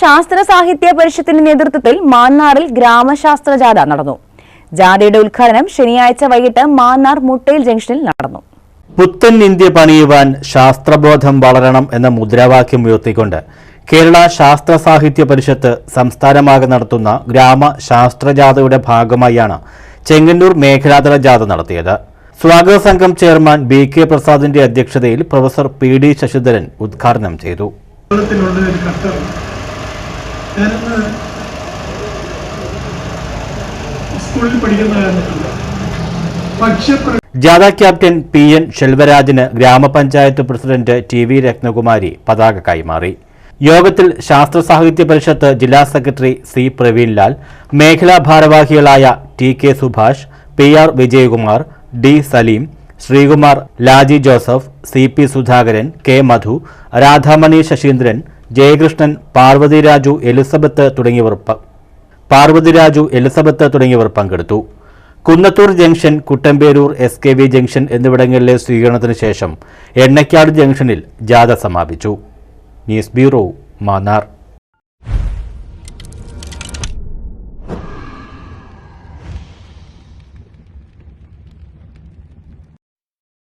ശാസ്ത്ര സാഹിത്യ പരിഷത്തിന്റെ നേതൃത്വത്തിൽ മാന്നാറിൽ ഗ്രാമശാസ്ത്ര ജാഥ നടന്നു. ജാഥയുടെ ഉദ്ഘാടനം ശനിയാഴ്ച വൈകിട്ട് മാന്നാർ മുട്ടയിൽ ജംഗ്ഷനിൽ നടന്നു. പുത്തൻ ഇന്ത്യ പണിയുവാൻ ശാസ്ത്രബോധം വളരണം എന്ന മുദ്രാവാക്യം ഉയർത്തിക്കൊണ്ട് കേരള ശാസ്ത്ര സാഹിത്യ പരിഷത്ത് സംസ്ഥാനമാകെ നടത്തുന്ന ഗ്രാമ ശാസ്ത്രജാഥയുടെ ഭാഗമായാണ് ചെങ്ങന്നൂർ മേഖലാതല ജാഥ നടത്തിയത്. സ്വാഗത സംഘം ചെയർമാൻ ബി കെ പ്രസാദിന്റെ അധ്യക്ഷതയിൽ പ്രൊഫസർ പി ഡി ശശിധരൻ ഉദ്ഘാടനം ചെയ്തു. ഞാനിന്ന് സ്കൂളിൽ പഠിക്കുന്ന കാരണത്തില്ല പക്ഷെ ജാഥ ക്യാപ്റ്റൻ പി എൻ ഷെൽവരാജിന് ഗ്രാമപഞ്ചായത്ത് പ്രസിഡന്റ് ടി വി രത്നകുമാരി പതാക കൈമാറി യോഗത്തിൽ ശാസ്ത്ര സാഹിത്യ പരിഷത്ത് ജില്ലാ സെക്രട്ടറി സി പ്രവീൺലാൽ മേഖലാ ഭാരവാഹികളായ T K Subhash P R Vijayakumar D Salim Sreekumar Laji Joseph C P Sudhakaran K Madhu Radhamani Sasheendran Jayakrishnan Parvathy Raju Elizabeth തുടങ്ങിയവർ പാർവതി രാജു എലിസബത്ത് തുടങ്ങിയവർ പങ്കെടുത്തു. Kunnathur junction Kuttamperoor S K V junction എന്നിവിടങ്ങളിലെ സ്വീകരണത്തിന് ശേഷം എണ്ണക്കാട് ജംഗ്ഷനിൽ ജാഥ സമാപിച്ചു. News bureau Mannar.